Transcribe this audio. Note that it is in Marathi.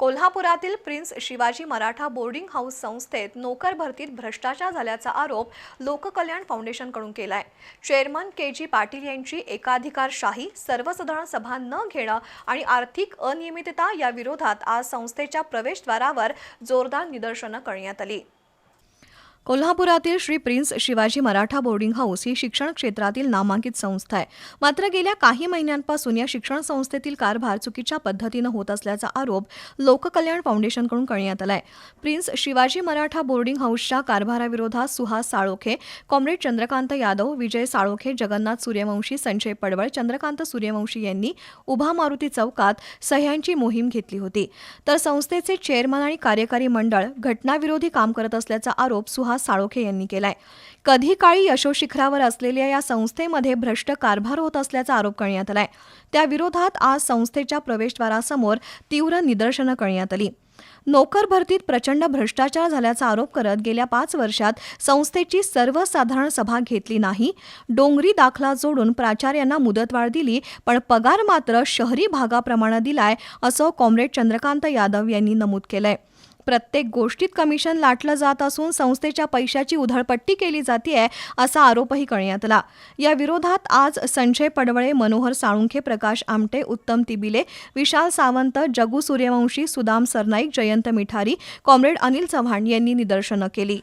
कोल्हापुरातील Prince Shivaji Maratha boarding house संस्थेत नोकर भरतीत भ्रष्टाचार झाल्याचा आरोप लोककल्याण फाउंडेशनकडून केलाय. चेअरमन के जी पाटील यांची एकाधिकारशाही सर्वसाधारण सभा न घेणं आणि आर्थिक अनियमितता या विरोधात आज संस्थेच्या प्रवेशद्वारावर जोरदार निदर्शनं करण्यात आली. कोल्हापुरातील Shri Prince Shivaji Maratha boarding house ही शिक्षण क्षेत्रातील नामांकित संस्था आहे. मात्र गेल्या काही महिन्यांपासून या शिक्षण संस्थेतील कारभार चुकीच्या पद्धतीनं होत असल्याचा आरोप लोककल्याण फाउंडेशनकडून करण्यात आलाय. प्रिन्स शिवाजी मराठा बोर्डिंग हाऊसच्या कारभाराविरोधात सुहास साळोखे कॉम्रेड चंद्रकांत यादव विजय साळोखे जगन्नाथ सूर्यवंशी संजय पडवळ चंद्रकांत सूर्यवंशी यांनी उभा मारुती चौकात सह्यांची मोहीम घेतली होती. तर संस्थेचे चेअरमन आणि कार्यकारी मंडळ घटनाविरोधी काम करत असल्याचा आरोप सुहास साळोखे यांनी केलाय. कधी काळी यशोशिखरावर असलेल्या या संस्थेमध्ये भ्रष्ट कारभार होत असल्याचा आरोप करण्यात आलाय. त्याविरोधात आज संस्थेच्या प्रवेशद्वारासमोर तीव्र निदर्शनं करण्यात आली. नोकर भरतीत प्रचंड भ्रष्टाचार झाल्याचा आरोप करत गेल्या पाच वर्षात संस्थेची सर्वसाधारण सभा घेतली नाही. डोंगरी दाखला जोडून प्राचार्यांना मुदतवाढ दिली पण पगार मात्र शहरी भागाप्रमाणे दिलाय असं कॉम्रेड चंद्रकांत यादव यांनी नमूद केलंय. प्रत्येक गोष्टीत कमिशन लाटलं जात असून संस्थेच्या पैशाची उधळपट्टी केली जाते असा आरोपही करण्यात आला. या विरोधात आज संजय पडवळे मनोहर साळुंखे प्रकाश आमटे उत्तम तिबिले विशाल सावंत जगू सूर्यवंशी सुदाम सरनाईक जयंत मिठारी कॉम्रेड अनिल चव्हाण यांनी निदर्शनं केली.